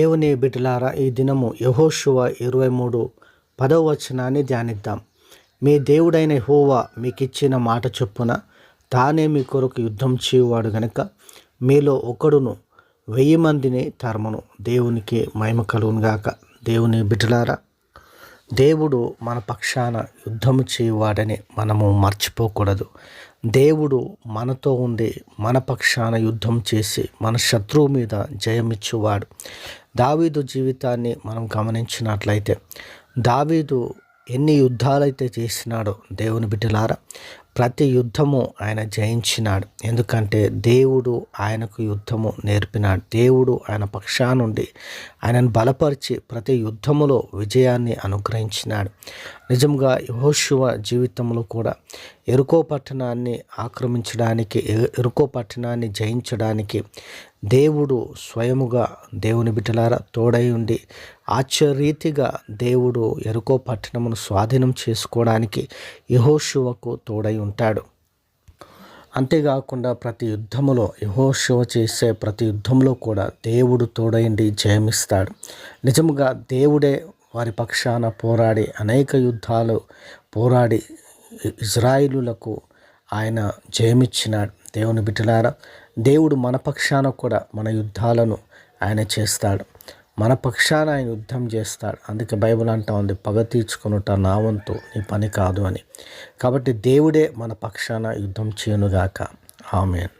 దేవుని బిడ్డలారా ఈ దినము యహోశువ ఇరవై మూడు పదవ వచనాన్ని ధ్యానిద్దాం. మీ దేవుడైన హోవా మీకు ఇచ్చిన మాట చొప్పున తానే మీ కొరకు యుద్ధం చేయువాడు గనక మీలో ఒకడును వెయ్యి మందిని తరమును. దేవునికి మహిమ కలుగునుగాక దేవుని బిడ్డలారా దేవుడు మన పక్షాన యుద్ధము చేయువాడని మనము మర్చిపోకూడదు. దేవుడు మనతో ఉండి మన పక్షాన యుద్ధం చేసి మన శత్రువు మీద జయమిచ్చువాడు. దావీదు జీవితాన్ని మనం గమనించినట్లయితే దావీదు ఎన్ని యుద్ధాలైతే చేసినాడో దేవుని బిడ్డలారా ప్రతి యుద్ధము ఆయన జయించినాడు. ఎందుకంటే దేవుడు ఆయనకు యుద్ధము నేర్పినాడు. దేవుడు ఆయన పక్షానుండి ఆయనను బలపరిచి ప్రతి యుద్ధములో విజయాన్ని అనుగ్రహించినాడు. నిజంగా యహోశివ జీవితంలో కూడా ఎరుకో పట్టణాన్ని ఆక్రమించడానికి ఎరుకో పట్టణాన్ని జయించడానికి దేవుడు స్వయముగా దేవుని బిడ్డలారా తోడై ఉండి ఆశ్చర్యరీతిగా దేవుడు ఎరుకో పట్టణమును స్వాధీనం చేసుకోవడానికి యహోశివకు తోడై ఉంటాడు. అంతేకాకుండా ప్రతి యుద్ధములో యహోశివ చేసే ప్రతి యుద్ధంలో కూడా దేవుడు తోడైండి జయమిస్తాడు. నిజముగా దేవుడే వారి పక్షాన పోరాడి అనేక యుద్ధాలు పోరాడి ఇజ్రాయిలులకు ఆయన జయమిచ్చినాడు. దేవుని బిడ్డలారా దేవుడు మన పక్షాన కూడా మన యుద్ధాలను ఆయన చేస్తాడు. మన పక్షాన ఆయన యుద్ధం చేస్తాడు. అందుకే బైబిల్ అంటా ఉంది పగ తీర్చుకునుట నా వంతు నీ పని కాదు అని. కాబట్టి దేవుడే మన పక్షాన యుద్ధం చేయనుగాక. ఆమెన్.